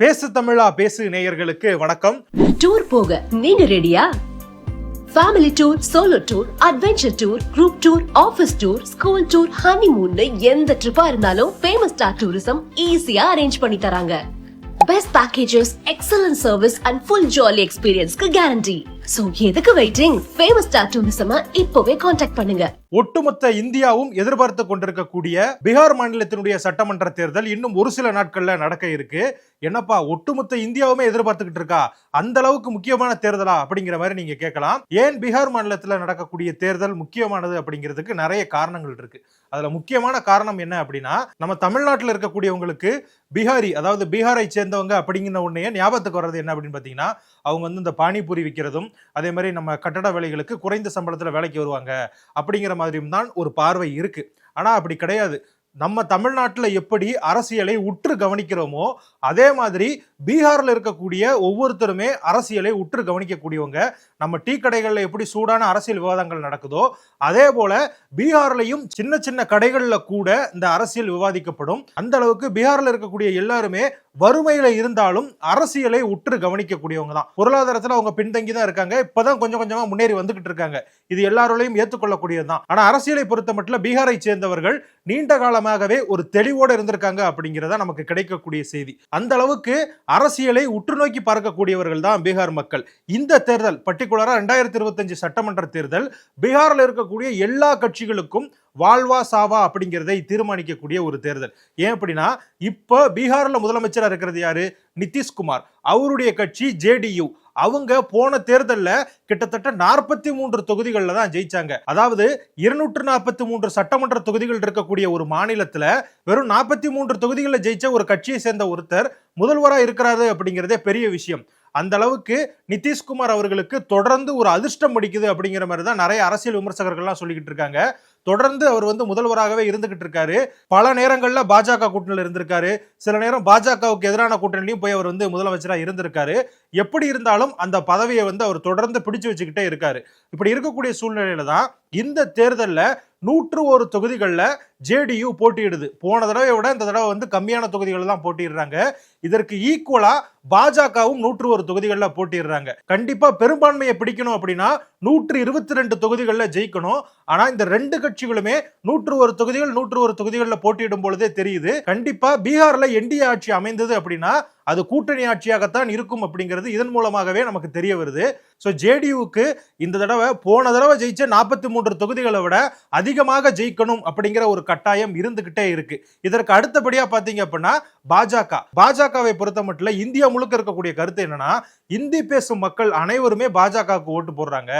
பேசு தமிழா பேசு நேயர்களுக்கு வணக்கம். டூர் போக நீங்க ரெடியா? Family tour solo tour adventure tour group tour office tour school tour honeymoon எந்த ட்ரிப்பா இருந்தாலும் ஃபேமஸ் ஸ்டார் டூரிசம் ஈஸியா அரேஞ்ச் பண்ணி தராங்க. Best packages excellent service and full jolly எக்ஸ்பீரியன்ஸ்க்கு guarantee so எதுக்கு வெயிட்டிங் ஃபேமஸ் ஸ்டார் டூரிசம் இப்போவே காண்டாக்ட் பண்ணுங்க. ஒட்டுமொத்த இந்தியாவும் எதிர்பார்த்து கொண்டிருக்கக்கூடிய பீகார் மாநிலத்தினுடைய சட்டமன்ற தேர்தல் இன்னும் ஒரு சில நாட்கள்ல நடக்க இருக்கு. என்னப்பா ஒட்டுமொத்த இந்தியாவுமே எதிர்பார்த்துக்கிட்டு இருக்கா? அந்த அளவுக்கு முக்கியமான தேர்தலா? அப்படிங்கிற மாதிரி நீங்க கேட்கலாம். ஏன் பீகார் மாநிலத்தில் நடக்கக்கூடிய தேர்தல் முக்கியமானது அப்படிங்கிறதுக்கு நிறைய காரணங்கள் இருக்கு. அதுல முக்கியமான காரணம் என்ன அப்படின்னா நம்ம தமிழ்நாட்டில் இருக்கக்கூடியவங்களுக்கு பீகாரி அதாவது பீகாரை சேர்ந்தவங்க அப்படிங்கிற உடனே ஞாபகத்துக்கு வர்றது என்ன அப்படின்னு பார்த்தீங்கன்னா அவங்க வந்து இந்த பானிபூரி விற்கிறதும் அதே மாதிரி நம்ம கட்டட வேலைகளுக்கு குறைந்த சம்பளத்தில் வேலைக்கு வருவாங்க. அப்படிங்கிற மாதிரியும் தான் ஒரு பார்வை இருக்கு. ஆனால் அப்படி கிடையாது. நம்ம தமிழ்நாட்டில் எப்படி அரசியலை உற்று கவனிக்கிறோமோ அதே மாதிரி பீகாரில் இருக்கக்கூடிய ஒவ்வொருத்தருமே அரசியலை உற்று கவனிக்கக்கூடியவங்க. நம்ம டீ கடைகளில் எப்படி சூடான அரசியல் விவாதங்கள் நடக்குதோ அதே போல பீகார்லையும் சின்ன சின்ன கடைகளில் கூட இந்த அரசியல் விவாதிக்கப்படும். அந்த அளவுக்கு பீகாரில் இருக்கக்கூடிய எல்லாருமே வறுமையில இருந்தாலும் அரசியலை உற்று கவனிக்கக்கூடியவங்க தான். பொருளாதாரத்தில் அவங்க பின்தங்கி தான் இருக்காங்க. இப்போதான் கொஞ்சம் கொஞ்சமா முன்னேறி வந்துகிட்டு இருக்காங்க. இது எல்லாரோடையும் ஏற்றுக்கொள்ளக்கூடியது தான் ஆனால் அரசியலை பொறுத்த மட்டும் பீகாரை சேர்ந்தவர்கள் நீண்ட காலமாகவே ஒரு தெளிவோடு இருந்திருக்காங்க அப்படிங்கிறதா நமக்கு கிடைக்கக்கூடிய செய்தி. அந்த அளவுக்கு அரசியலை உற்று நோக்கி பார்க்கக்கூடியவர்கள் தான் பீகார் மக்கள். இந்த தேர்தல் பர்டிகுலராக ரெண்டாயிரத்தி இருபத்தஞ்சு சட்டமன்ற தேர்தல் பீகாரில் இருக்கக்கூடிய எல்லா கட்சிகளுக்கும் வாழ்வா சாவா அப்படிங்கிறதை தீர்மானிக்கக்கூடிய ஒரு தேர்தல். ஏன் அப்படின்னா இப்போ பீகாரில் முதலமைச்சராக இருக்கிறது யாரு? நிதிஷ்குமார். அவருடைய கட்சி ஜேடியு அவங்க போன தேர்தலில் கிட்டத்தட்ட நாற்பத்தி மூன்று தொகுதிகளில் தான் ஜெயிச்சாங்க. அதாவது இருநூற்று நாற்பத்தி மூன்று சட்டமன்ற தொகுதிகள் இருக்கக்கூடிய ஒரு மாநிலத்தில் வெறும் நாற்பத்தி மூன்று தொகுதிகளில் ஜெயிச்ச ஒரு கட்சியை சேர்ந்த ஒருத்தர் முதல்வராக இருக்கிறாரு அப்படிங்கிறதே பெரிய விஷயம். அந்த அளவுக்கு நிதிஷ்குமார் அவர்களுக்கு தொடர்ந்து ஒரு அதிர்ஷ்டம் அடிக்குது அப்படிங்கிற மாதிரி தான் நிறைய அரசியல் விமர்சகர்கள்லாம் சொல்லிக்கிட்டு இருக்காங்க. தொடர்ந்து அவர் வந்து முதல்வராகவே இருந்துகிட்டு இருக்காரு. பல நேரங்களில் பாஜக கூட்டணியில் இருந்திருக்காரு. சில நேரம் பாஜகவுக்கு எதிரான கூட்டணிலையும் போய் அவர் வந்து முதலமைச்சராக இருந்திருக்காரு. எப்படி இருந்தாலும் அந்த பதவியை வந்து அவர் தொடர்ந்து பிடிச்சு வச்சுக்கிட்டே இருக்காரு. இப்படி இருக்கக்கூடிய சூழ்நிலையில தான் இந்த தேர்தலில் நூற்று ஒரு தொகுதிகளில் ஜேடியு போட்டியிடுது. போன தடவை விட இந்த தடவை வந்து கம்மியான தொகுதிகள் தான் போட்டிடுறாங்க இதற்கு ஈக்குவலா பாஜகவும் நூற்று ஒரு தொகுதிகளில் போட்டிடுறாங்க கண்டிப்பா பெரும்பான்மையை பிடிக்கணும் அப்படின்னா நூற்று இருபத்தி ரெண்டு தொகுதிகளில் ஜெயிக்கணும். ஆனா இந்த ரெண்டு கட்சிகளுமே நூற்று ஒரு தொகுதிகள் நூற்று ஒரு தொகுதிகளில் போட்டியிடும் பொழுதே தெரியுது. கண்டிப்பா பீகார்ல என்டிஏ ஆட்சி அமைந்தது அப்படின்னா அது கூட்டணி ஆட்சியாகத்தான் இருக்கும் அப்படிங்கிறது இதன் மூலமாகவே நமக்கு தெரிய வருது. ஸோ ஜேடியுக்கு இந்த தடவை போன தடவை ஜெயிச்ச நாற்பத்தி மூன்று தொகுதிகளை விட அதிகமாக ஜெயிக்கணும் அப்படிங்கிற ஒரு கட்டாயம் இருந்துகிட்டே இருக்கு. இதற்கு அடுத்தபடியாக பார்த்தீங்க அப்படின்னா பாஜக. பாஜகவை பொறுத்த மட்டும் இந்தியா முழுக்க இருக்கக்கூடிய கருத்து என்னன்னா இந்தி பேசும் மக்கள் அனைவருமே பாஜகவுக்கு ஓட்டு போடுறாங்க.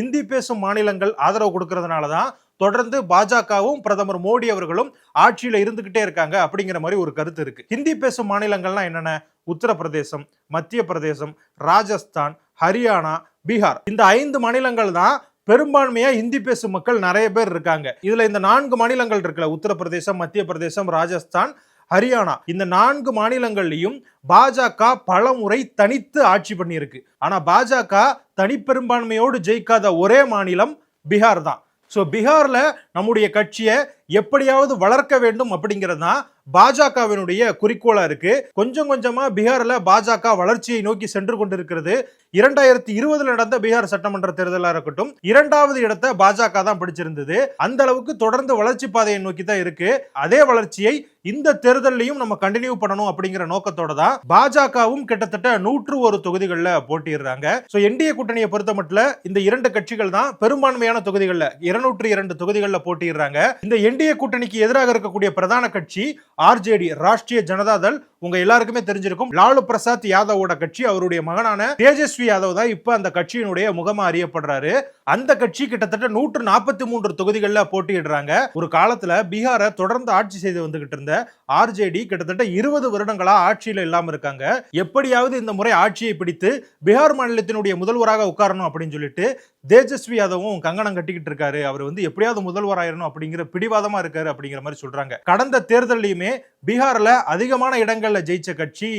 இந்தி பேசும் மாநிலங்கள் ஆதரவு கொடுக்கறதுனால தான் தொடர்ந்து பாஜகவும் பிரதமர் மோடி அவர்களும் ஆட்சியில இருந்துகிட்டே இருக்காங்க அப்படிங்கிற மாதிரி ஒரு கருத்து இருக்கு. ஹிந்தி பேசும் மாநிலங்கள்லாம் என்னென்ன? உத்தரப்பிரதேசம் மத்திய பிரதேசம் ராஜஸ்தான் ஹரியானா பீகார். இந்த ஐந்து மாநிலங்கள் தான் பெரும்பான்மையா ஹிந்தி பேசும் மக்கள் நிறைய பேர் இருக்காங்க. இதுல இந்த நான்கு மாநிலங்கள் இருக்குல்ல உத்தரப்பிரதேசம் மத்திய பிரதேசம் ராஜஸ்தான் ஹரியானா. இந்த நான்கு மாநிலங்கள்லையும் பாஜக பல முறை தனித்து ஆட்சி பண்ணியிருக்கு. ஆனா பாஜக தனிப்பெரும்பான்மையோடு ஜெயிக்காத ஒரே மாநிலம் பீகார் தான். ஸோ பீகாரில் நம்முடைய கட்சியை எப்படியாவது வளர்க்க வேண்டும் அப்படிங்கிறது தான் பாஜகவினுடைய குறிக்கோளாக இருக்குது கொஞ்சம் கொஞ்சமாக பீகாரில் பாஜக வளர்ச்சியை நோக்கி சென்று கொண்டிருக்கிறது. இரண்டாயிரத்தி இருபதுல நடந்த பீகார் சட்டமன்ற தேர்தலாக இருக்கட்டும் இரண்டாவது இடத்தை பாஜக தான் பிடிச்சிருந்தது. அந்த அளவுக்கு தொடர்ந்து வளர்ச்சி பாதையை நோக்கி தான் இருக்கு. அதே வளர்ச்சியை இந்த தேர்தலையும் நம்ம கண்டினியூ பண்ணணும் அப்படிங்கிற நோக்கத்தோட தான் பாஜகவும் கிட்டத்தட்ட நூற்று ஒரு தொகுதிகளில் போட்டிடுறாங்க ஸோ என்டிஏ கூட்டணியை பொறுத்த மட்டும் இந்த இரண்டு கட்சிகள் தான் பெரும்பான்மையான தொகுதிகளில் இருநூற்று இரண்டு தொகுதிகளில் போட்டிடுறாங்க இந்த என்டிஏ கூட்டணிக்கு எதிராக இருக்கக்கூடிய பிரதான கட்சி ஆர்ஜேடி ராஷ்டிரிய ஜனதா தள் உங்க எல்லாருக்குமே தெரிஞ்சிருக்கும். லாலு பிரசாத் யாதவோட கட்சி அவருடைய மகனான தேஜஸ்வி யாதவ் தான் இப்ப அந்த கட்சியினுடைய முகமா அறியப்படுறாரு. அந்த கட்சி கிட்டத்தட்ட நூற்று நாற்பத்தி மூன்று தொகுதிகளில் போட்டியிடுறாங்க. ஒரு காலத்தில் பீகாரை தொடர்ந்து ஆட்சி செய்து வந்துகிட்டு இருந்த ஆர்ஜேடி கிட்டத்தட்ட இருபது வருடங்களா ஆட்சியில் இல்லாமல் இருக்காங்க. எப்படியாவது இந்த முறை ஆட்சியை பிடித்து பீகார் மாநிலத்தினுடைய முதல்வராக உட்காரணும் அப்படின்னு சொல்லிட்டு தேஜஸ்வி யாதவும் கங்கணம் கட்டிக்கிட்டு இருக்காரு. அவர் வந்து எப்படியாவது முதல்வராயிரணும் அப்படிங்கிற பிடிவாதமா இருக்காரு அப்படிங்கிற மாதிரி சொல்றாங்க. கடந்த தேர்தலையுமே பீகார்ல அதிகமான இடங்கள்ல ஜெயிச்ச கட்சி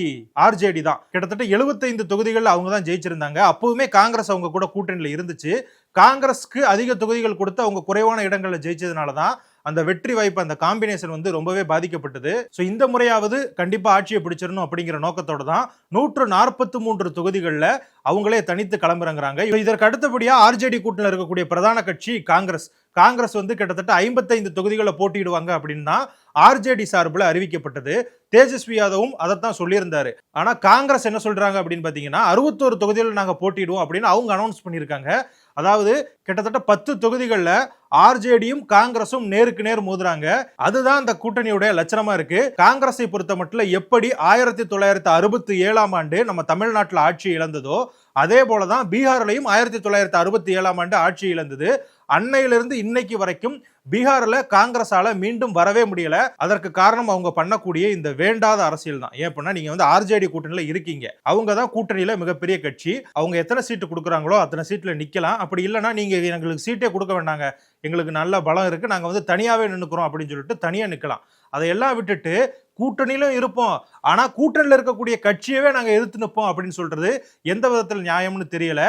ஆர்ஜேடி தான். கிட்டத்தட்ட 75 தொகுதிகள் அவங்க தான் ஜெயிச்சிருந்தாங்க. அப்பவுமே காங்கிரஸ் அவங்க கூட கூட்டணியில் இருந்துச்சு. காங்கிரஸ்க்கு அதிக தொகுதிகள் கொடுத்து அவங்க குறைவான இடங்களில் ஜெயிச்சதுனால தான் அந்த வெற்றி வாய்ப்பு அந்த காம்பினேஷன் வந்து ரொம்பவே பாதிக்கப்பட்டது. ஸோ இந்த முறையாவது கண்டிப்பாக ஆட்சியை பிடிச்சிடணும் அப்படிங்கிற நோக்கத்தோடு தான் நூற்று நாற்பத்தி மூன்று தொகுதிகளில் அவங்களே தனித்து கிளம்புறங்கிறாங்க. இதற்கு அடுத்தபடியாக ஆர்ஜேடி கூட்டணியில் இருக்கக்கூடிய பிரதான கட்சி காங்கிரஸ். காங்கிரஸ் வந்து கிட்டத்தட்ட ஐம்பத்தைந்து தொகுதிகளை போட்டியிடுவாங்க அப்படின்னு ஆர்ஜேடி சார்பில் அறிவிக்கப்பட்டது. தேஜஸ்வி யாதவும் அதைத்தான் சொல்லியிருந்தாரு. ஆனால் காங்கிரஸ் என்ன சொல்றாங்க அப்படின்னு பார்த்தீங்கன்னா அறுபத்தோரு தொகுதிகளில் நாங்கள் போட்டிடுவோம் அப்படின்னு அவங்க அனௌன்ஸ் பண்ணியிருக்காங்க. அதாவது கிட்டத்தட்ட பத்து தொகுதிகளில் ஆர்ஜேடியும் காங்கிரஸும் நேருக்கு நேர் மோதுறாங்க. அதுதான் அந்த கூட்டணியுடைய லட்சணமா இருக்கு. காங்கிரஸை பொறுத்த மட்டும் எப்படி ஆயிரத்தி தொள்ளாயிரத்தி அறுபத்தி ஏழாம் ஆண்டு நம்ம தமிழ்நாட்டில் ஆட்சி இழந்ததோ அதே போல தான் பீகார்லையும் ஆயிரத்தி தொள்ளாயிரத்தி அறுபத்தி ஏழாம் ஆண்டு ஆட்சி இழந்தது. அன்னையிலிருந்து இன்னைக்கு வரைக்கும் பீகாரில் காங்கிரஸால் மீண்டும் வரவே முடியல. அதற்கு காரணம் அவங்க பண்ணக்கூடிய இந்த வேண்டாத அரசியல் தான். ஏன் அப்படின்னா நீங்கள் வந்து ஆர்ஜேடி கூட்டணியில் இருக்கீங்க. அவங்க தான் கூட்டணியில் மிகப்பெரிய கட்சி. அவங்க எத்தனை சீட்டு கொடுக்குறாங்களோ அத்தனை சீட்டில் நிற்கலாம் அப்படி இல்லைன்னா நீங்கள் எங்களுக்கு சீட்டே கொடுக்க வேண்டாங்க. எங்களுக்கு நல்ல பலம் இருக்குது நாங்கள் வந்து தனியாகவே நின்றுக்கிறோம் அப்படின்னு சொல்லிட்டு தனியாக நிற்கலாம் அதையெல்லாம் விட்டுட்டு கூட்டணியிலும் இருப்போம். ஆனா கூட்டணியில் இருக்கக்கூடிய கட்சியவே நாங்க எதிர்த்து நிற்போம் அப்படின்னு சொல்றது எந்த விதத்தில் நியாயம்னு தெரியல.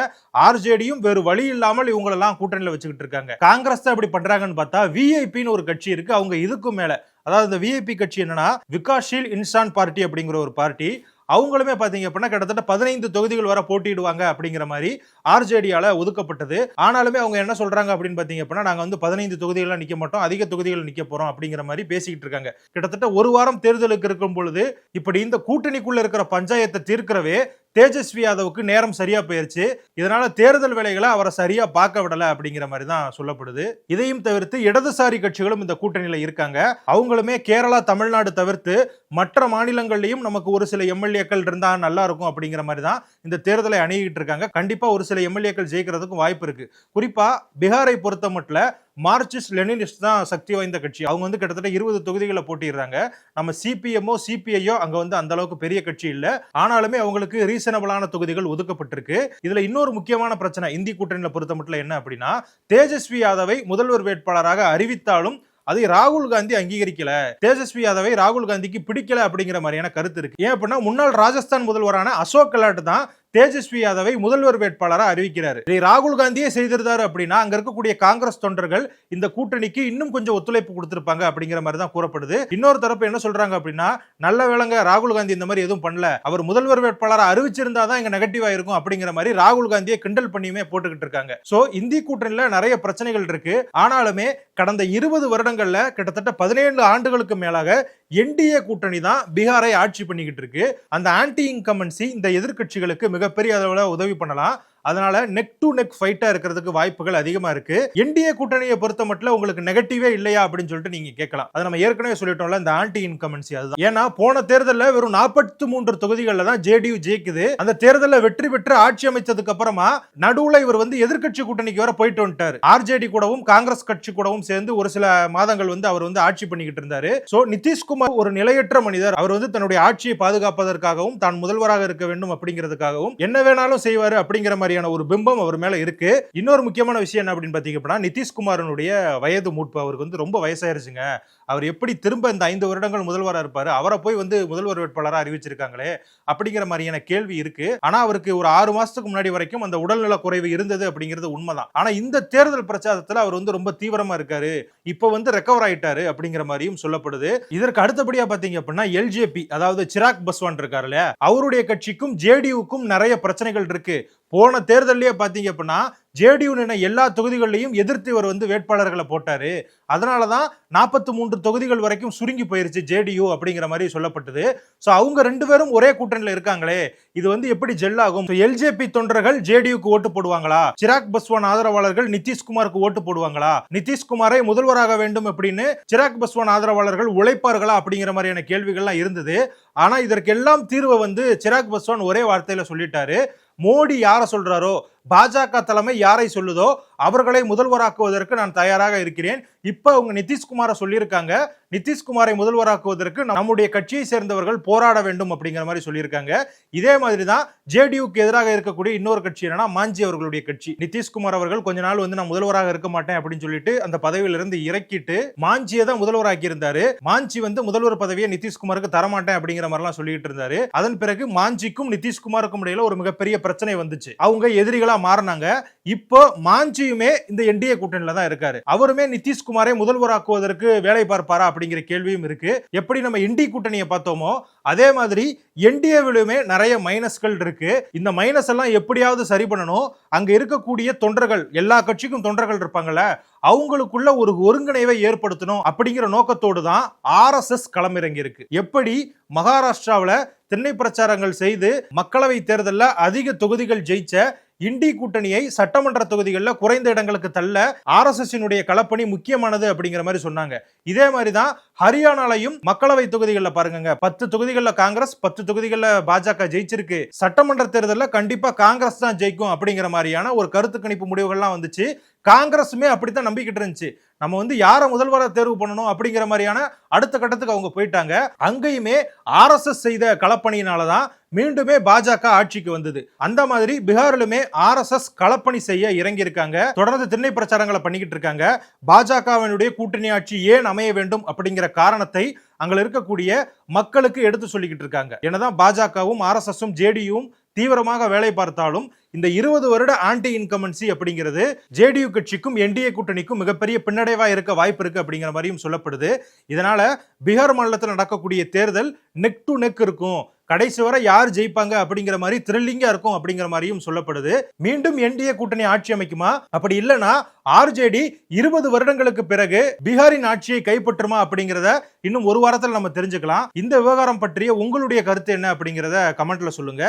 ஆர்ஜேடியும் வேறு வழி இல்லாமல் இவங்களெல்லாம் கூட்டணியில் வச்சுக்கிட்டு இருக்காங்க. காங்கிரஸ் தான் இப்படி பண்றாங்கன்னு பார்த்தா விஐபின்னு ஒரு கட்சி இருக்கு அவங்க இதுக்கும் மேல. அதாவது இந்த விஐபி கட்சி என்னன்னா விகாஷீல் இன்சான் பார்ட்டி அப்படிங்கிற ஒரு பார்ட்டி. அவங்களுமே பாத்தீங்க அப்படின்னா கிட்டத்தட்ட பதினைந்து தொகுதிகள் வர போட்டியிடுவாங்க அப்படிங்கிற மாதிரி ஆர்ஜேடியால ஒதுக்கப்பட்டது. ஆனாலுமே அவங்க என்ன சொல்றாங்க அப்படின்னு பாத்தீங்க அப்படின்னா நாங்க வந்து பதினைந்து தொகுதிகளில் நிக்க மாட்டோம் அதிக தொகுதிகள் நிக்க போறோம் அப்படிங்கிற மாதிரி பேசிக்கிட்டு இருக்காங்க. கிட்டத்தட்ட ஒரு வாரம் தேர்தலுக்கு இருக்கும் பொழுது இப்படி இந்த கூட்டணிக்குள்ள இருக்கிற பஞ்சாயத்தை தீர்க்கிறவே தேஜஸ்வி யாதவுக்கு நேரம் சரியா போயிருச்சு. இதனால தேர்தல் வேலைகளை அவரை சரியா பார்க்க விடல அப்படிங்கிற மாதிரி தான் சொல்லப்படுது. இதையும் தவிர்த்து இடதுசாரி கட்சிகளும் இந்த கூட்டணியில இருக்காங்க. அவங்களுமே கேரளா தமிழ்நாடு தவிர்த்து மற்ற மாநிலங்கள்லயும் நமக்கு ஒரு சில எம்எல்ஏக்கள் இருந்தா நல்லா இருக்கும் அப்படிங்கிற மாதிரி தான் இந்த தேர்தலை அணுகிட்டு இருக்காங்க. கண்டிப்பா ஒரு சில எம்எல்ஏக்கள் ஜெயிக்கிறதுக்கும் வாய்ப்பு இருக்கு. குறிப்பா பீகாரை பொறுத்த மட்டும் மார்க்சிஸ்ட் லெனினிஸ்ட் தான் சக்தி வாய்ந்த கட்சி. அவங்க வந்து கிட்டத்தட்ட இருபது தொகுதிகளை போட்டிடுறாங்க. நம்ம சிபிஎம்மோ சிபிஐயோ அங்க வந்து அந்த அளவுக்கு பெரிய கட்சி இல்லை. ஆனாலுமே அவங்களுக்கு ரீசனபிளான தொகுதிகள் ஒதுக்கப்பட்டிருக்கு. இதுல இன்னொரு முக்கியமான பிரச்சனை இந்தி கூட்டணியில பொறுத்த மட்டும் என்ன அப்படின்னா தேஜஸ்வி யாதவை முதல்வர் வேட்பாளராக அறிவித்தாலும் அதை ராகுல் காந்தி அங்கீகரிக்கல. தேஜஸ்வி யாதவை ராகுல் காந்திக்கு பிடிக்கல அப்படிங்கிற மாதிரியான கருத்து இருக்கு. ஏன் அப்படின்னா முன்னாள் ராஜஸ்தான் முதல்வரான அசோக் கலாட் தான் தேஜஸ்வி யாதவை முதல்வர் வேட்பாளராக அறிவிக்கிறார். இதை ராகுல் காந்தியே செய்திருந்தாரு அப்படின்னா அங்க இருக்கக்கூடிய காங்கிரஸ் தொண்டர்கள் இந்த கூட்டணிக்கு இன்னும் கொஞ்சம் ஒத்துழைப்பு கொடுத்திருப்பாங்க அப்படிங்கிற மாதிரி தான் கூறப்படுது. இன்னொரு தரப்பு என்ன சொல்றாங்க அப்படின்னா நல்ல வேளைங்க ராகுல் காந்தி இந்த மாதிரி எதுவும் பண்ணல. அவர் முதல்வர் வேட்பாளராக அறிவிச்சிருந்தா தான் இங்க நெகட்டிவா இருக்கும் அப்படிங்கிற மாதிரி ராகுல் காந்தியை கிண்டல் பண்ணியுமே போட்டுக்கிட்டு இருக்காங்க. சோ இந்தி கூட்டணியில நிறைய பிரச்சனைகள் இருக்கு. ஆனாலுமே கடந்த இருபது வருடங்கள்ல கிட்டத்தட்ட பதினேழு ஆண்டுகளுக்கு மேலாக என்டிஏ கூட்டணி தான் பீகாரை ஆட்சி பண்ணிக்கிட்டு இருக்கு. அந்த ஆன்டி இன்கமன்சி இந்த எதிர்க்கட்சிகளுக்கு மிகப்பெரிய அளவில் உதவி பண்ணலாம். அதனால நெக் டு நெக் ஃபைட்டா இருக்கிறதுக்கு வாய்ப்புகள் அதிகமா இருக்கு. என்டிஏ கூட்டணியை பொறுத்த மட்டும் உங்களுக்கு நெகட்டிவே இல்லையா அப்படின்னு சொல்லிட்டு நீங்க கேட்கலாம். அதை நம்ம ஏற்கனவே சொல்லிட்டோம்ல இந்த ஆன்டி இன்கமன்சி அதுதான். ஏன்னா போன தேர்தலில் வெறும் நாற்பத்தி மூன்று தொகுதிகளில் தான் ஜேடியு ஜெயிக்குது. அந்த தேர்தலில் வெற்றி பெற்று ஆட்சி அமைச்சதுக்கு அப்புறமா நடுவுல இவர் வந்து எதிர்க்கட்சி கூட்டணிக்கு வர போயிட்டு வந்துட்டாரு. ஆர்ஜேடி கூடவும் காங்கிரஸ் கட்சி கூடவும் சேர்ந்து ஒரு சில மாதங்கள் வந்து அவர் வந்து ஆட்சி பண்ணிக்கிட்டு இருந்தாரு. சோ நிதிஷ்குமார் ஒரு நிலையற்ற மனிதர். அவர் வந்து தன்னுடைய ஆட்சியை பாதுகாப்பதற்காகவும் தான் முதல்வராக இருக்க வேண்டும் அப்படிங்கிறதுக்காகவும் என்ன வேணாலும் செய்வார் அப்படிங்கிற மாதிரி மாதிரியான ஒரு பிம்பம் அவர் மேல இருக்கு. இன்னொரு முக்கியமான விஷயம் என்ன அப்படின்னு பாத்தீங்கன்னா அப்படின்னா நிதிஷ்குமாரனுடைய வயது மூட்பு அவருக்கு வந்து ரொம்ப வயசாயிருச்சுங்க. அவர் எப்படி திரும்ப இந்த ஐந்து வருடங்கள் முதல்வராக இருப்பாரு? அவரை போய் வந்து முதல்வர் வேட்பாளராக அறிவிச்சிருக்காங்களே அப்படிங்கிற மாதிரியான கேள்வி இருக்கு. ஆனா அவருக்கு ஒரு ஆறு மாசத்துக்கு முன்னாடி வரைக்கும் அந்த உடல்நல குறைவு இருந்தது அப்படிங்கிறது உண்மைதான். ஆனா இந்த தேர்தல் பிரச்சாரத்தில் அவர் வந்து ரொம்ப தீவிரமா இருக்காரு. இப்போ வந்து ரெக்கவர் ஆயிட்டாரு அப்படிங்கிற மாதிரியும் சொல்லப்படுது. இதற்கு அடுத்தபடியா பாத்தீங்க அப்படின்னா எல்ஜேபி அதாவது சிராக் பஸ்வான் இருக்காருல்ல இல்லையா? அவருடைய கட்சிக்கும் ஜேடியுக்கும் நிறைய பிரச்சனைகள் இருக்கு. போன தேர்தலையே பார்த்தீங்க அப்படின்னா ஜேடியு எல்லா தொகுதிகளிலையும் எதிர்த்து இவர் வந்து வேட்பாளர்களை போட்டார். அதனால தான் நாற்பத்தி மூன்று தொகுதிகள் வரைக்கும் சுருங்கி போயிருச்சு ஜேடியு அப்படிங்கிற மாதிரி சொல்லப்பட்டது. ஸோ அவங்க ரெண்டு பேரும் ஒரே கூட்டணியில் இருக்காங்களே இது வந்து எப்படி ஜெல்லாகும் எல்ஜேபி தொண்டர்கள் ஜேடியுக்கு ஓட்டு போடுவாங்களா? சிராக் பஸ்வான் ஆதரவாளர்கள் நிதிஷ்குமாருக்கு ஓட்டு போடுவாங்களா? நிதிஷ்குமாரை முதல்வராக வேண்டும் அப்படின்னு சிராக் பஸ்வான் ஆதரவாளர்கள் உழைப்பார்களா அப்படிங்கிற மாதிரியான கேள்விகள்லாம் இருந்தது. ஆனால் இதற்கெல்லாம் தீர்வை வந்து சிராக் பஸ்வான் ஒரே வார்த்தையில் சொல்லிட்டாரு. மோடி யாரை சொல்கிறாரோ பாஜக தலைமை யாரை சொல்லுதோ அவர்களை முதல்வராக்குவதற்கு நான் தயாராக இருக்கிறேன். இப்போ அவங்க நிதிஷ்குமாரை சொல்லியிருக்காங்க. நிதிஷ்குமாரை முதல்வராக்குவதற்கு நம்முடைய கட்சியை சேர்ந்தவர்கள் போராட வேண்டும் அப்படிங்கிற மாதிரி சொல்லியிருக்காங்க. இதே மாதிரி தான் ஜேடியுக்கு எதிராக இருக்கக்கூடிய இன்னொரு கட்சி என்னன்னா மாஞ்சி அவர்களுடைய கட்சி. நிதிஷ்குமார் அவர்கள் கொஞ்ச நாள் வந்து நான் முதல்வராக இருக்க மாட்டேன் அப்படின்னு சொல்லிட்டு அந்த பதவியிலிருந்து இறக்கிட்டு மாஞ்சியை தான் முதல்வராக்கி இருந்தாரு மாஞ்சி வந்து முதல்வர் பதவியை நிதிஷ்குமாருக்கு தரமாட்டேன் அப்படிங்கிற மாதிரிலாம் சொல்லிட்டு இருந்தாரு. அதன் பிறகு மாஞ்சிக்கும் நிதிஷ்குமாருக்கும் இடையில ஒரு மிகப்பெரிய பிரச்சனை வந்துச்சு. அவங்க எதிரிகளா எம்எல்ஏக்களா மாறினாங்க. இப்போ மாஞ்சியுமே இந்த என்டிஏ கூட்டணியில தான் இருக்காரு. அவருமே நிதிஷ்குமாரை முதல்வராக்குவதற்கு வேலை பார்ப்பாரா அப்படிங்கிற கேள்வியும் இருக்கு. எப்படி நம்ம என்டி கூட்டணியை பார்த்தோமோ அதே மாதிரி என்டிஏவிலுமே நிறைய மைனஸ்கள் இருக்கு. இந்த மைனஸ் எல்லாம் எப்படியாவது சரி பண்ணணும். அங்க இருக்கக்கூடிய தொண்டர்கள் எல்லா கட்சிக்கும் தொண்டர்கள் இருப்பாங்கல்ல அவங்களுக்குள்ள ஒரு ஒருங்கிணைவை ஏற்படுத்தணும் அப்படிங்கிற நோக்கத்தோடு தான் ஆர்எஸ்எஸ் களமிறங்கி இருக்கு எப்படி? மகாராஷ்டிராவில் திண்ணை பிரச்சாரங்கள் செய்து மக்களவை தேர்தலில் அதிக தொகுதிகள் ஜெயிச்ச இண்டி கூட்டணியை சட்டமன்ற தொகுதிகளில் குறைந்த இடங்களுக்கு தள்ள ஆர்எஸ்எஸ்னுடைய களப்பணி முக்கியமானது அப்படிங்கிற மாதிரி சொன்னாங்க. இதே மாதிரி தான் ஹரியானாலையும் மக்களவை தொகுதிகளில் பாருங்க பத்து தொகுதிகளில் காங்கிரஸ் பத்து தொகுதிகளில் பாஜக ஜெயிச்சிருக்கு. சட்டமன்ற தேர்தலில் கண்டிப்பா காங்கிரஸ் தான் ஜெயிக்கும் அப்படிங்கிற மாதிரியான ஒரு கருத்து கணிப்பு முடிவுகள்லாம் வந்துச்சு. காங்கிரஸுமே அப்படித்தான் நம்பிக்கிட்டு இருந்துச்சு. நம்ம வந்து யாரை முதல்வராக தேர்வு பண்ணணும் அப்படிங்கிற மாதிரியான அடுத்த கட்டத்துக்கு அவங்க போயிட்டாங்க. அங்கேயுமே ஆர்எஸ்எஸ் செய்த களப்பணியினால தான் மீண்டுமே பாஜக ஆட்சிக்கு வந்தது. அந்த மாதிரி பீகாரிலுமே ஆர்எஸ்எஸ் களப்பணி செய்ய இறங்கியிருக்காங்க. தொடர்ந்து திண்ணை பிரச்சாரங்களை பண்ணிக்கிட்டு இருக்காங்க. பாஜகவினுடைய கூட்டணி ஆட்சி ஏன் அமைய வேண்டும் அப்படிங்கிற காரணத்தை அங்கே இருக்கக்கூடிய மக்களுக்கு எடுத்து சொல்லிக்கிட்டு இருக்காங்க. என்னதான் பாஜகவும் ஆர்எஸ்எஸும் ஜேடியும் தீவிரமாக வேலை பார்த்தாலும் இந்த இருபது வருட ஆன்டி இன்கமன்சி அப்படிங்கிறது ஜேடியு கட்சிக்கும் என்டிஏ கூட்டணிக்கும் மிகப்பெரிய பின்னடைவா இருக்க வாய்ப்பு இருக்கு அப்படிங்கிற மாதிரியும் சொல்லப்படுது. இதனால பீகார் மாநிலத்தில் நடக்கக்கூடிய தேர்தல் நெக் டு நெக் இருக்கும். கடைசி வரை யார் ஜெயிப்பாங்க அப்படிங்கிற மாதிரி த்ரில்லிங்கா இருக்கும் அப்படிங்கிற மாதிரியும் சொல்லப்படுது. மீண்டும் என்டிஏ கூட்டணி ஆட்சி அமைக்குமா? அப்படி இல்லைன்னா ஆர்ஜேடி இருபது வருடங்களுக்கு பிறகு பீகாரின் ஆட்சியை கைப்பற்றுமா அப்படிங்கிறத இன்னும் ஒரு வாரத்தில் நம்ம தெரிஞ்சுக்கலாம். இந்த விவகாரம் பற்றிய உங்களுடைய கருத்து என்ன அப்படிங்கிறத கமெண்ட்ல சொல்லுங்க.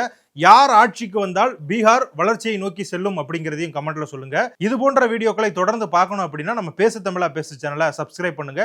யார் ஆட்சிக்கு வந்தால் பீகார் வளர்ச்சியை நோக்கி செல்லும் அப்படிங்கிறதையும் கமெண்ட்ல சொல்லுங்க. இது போன்ற வீடியோக்களை தொடர்ந்து பார்க்கணும் அப்படின்னா நம்ம பேசு தமிழா பேசு சேனலை சப்ஸ்கிரைப் பண்ணுங்க.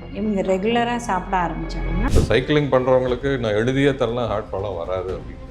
இவங்க ரெகுலராக சாப்பிட ஆரம்பிச்சாங்கன்னா சைக்கிளிங் பண்ணுறவங்களுக்கு நான் எழுதியே தரலாம் ஹார்ட் ப்ராப்ளம் வராது அப்படின்னு.